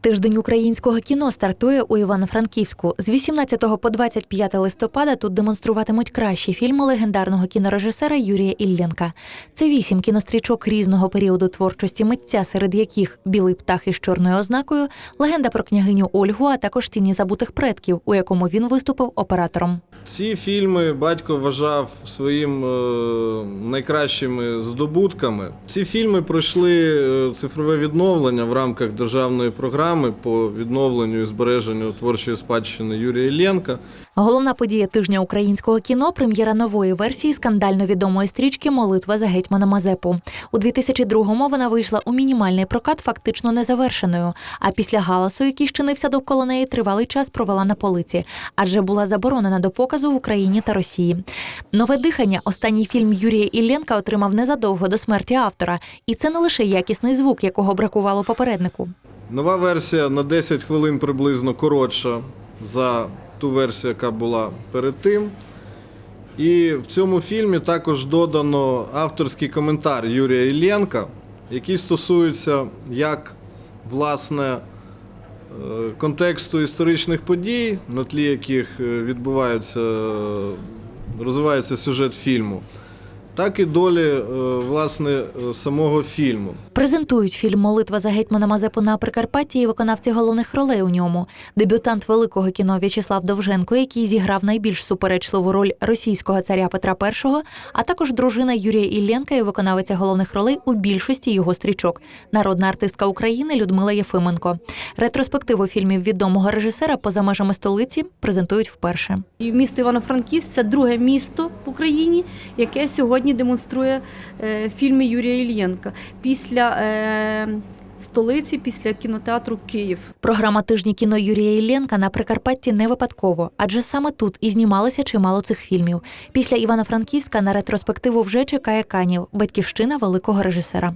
Тиждень українського кіно стартує у Івано-Франківську. З 18 по 25 листопада тут демонструватимуть кращі фільми легендарного кінорежисера Юрія Ілленка. Це вісім кінострічок різного періоду творчості митця, серед яких білий птах із чорною ознакою, легенда про княгиню Ольгу, а також тіні забутих предків, у якому він виступив оператором. Ці фільми батько вважав своїм е, найкращими здобутками. Ці фільми пройшли е, цифрове відновлення в рамках державної програми по відновленню і збереженню творчої спадщини Юрія Іллєнка. Головна подія тижня українського кіно прем'єра нової версії скандально відомої стрічки Молитва за гетьмана Мазепу. У 2002-му вона вийшла у мінімальний прокат, фактично незавершеною. А після галасу, який щинився довкола неї, тривалий час провела на полиці, адже була заборонена до показу в Україні та Росії. Нове дихання. Останній фільм Юрія Ілленка отримав незадовго до смерті автора, і це не лише якісний звук, якого бракувало попереднику. Нова версія на 10 хвилин приблизно коротша за ту версію, яка була перед тим. І в цьому фільмі також додано авторський коментар Юрія Іллєнка, який стосується як власне е, контексту історичних подій, на тлі яких е, відбуваються, е, розвивається сюжет фільму, так і долі власне самого фільму. Презентують фільм Молитва за гетьмана Мазепу на Прикарпатті і виконавці головних ролей у ньому. Дебютант великого кіно В'ячеслав Довженко, який зіграв найбільш суперечливу роль російського царя Петра І, а також дружина Юрія Ілленка і виконавиця головних ролей у більшості його стрічок. Народна артистка України Людмила Єфименко. Ретроспективу фільмів відомого режисера поза межами столиці презентують вперше. Місто Івано-Франківськ це друге місто Україні, яке сьогодні демонструє е, фільми Юрія Ільєнка після е, столиці, після кінотеатру Київ. Програма тижні кіно Юрія Іллєнка на Прикарпатті не випадково, адже саме тут і знімалися чимало цих фільмів. Після Івано-Франківська на ретроспективу вже чекає Канів, батьківщина великого режисера.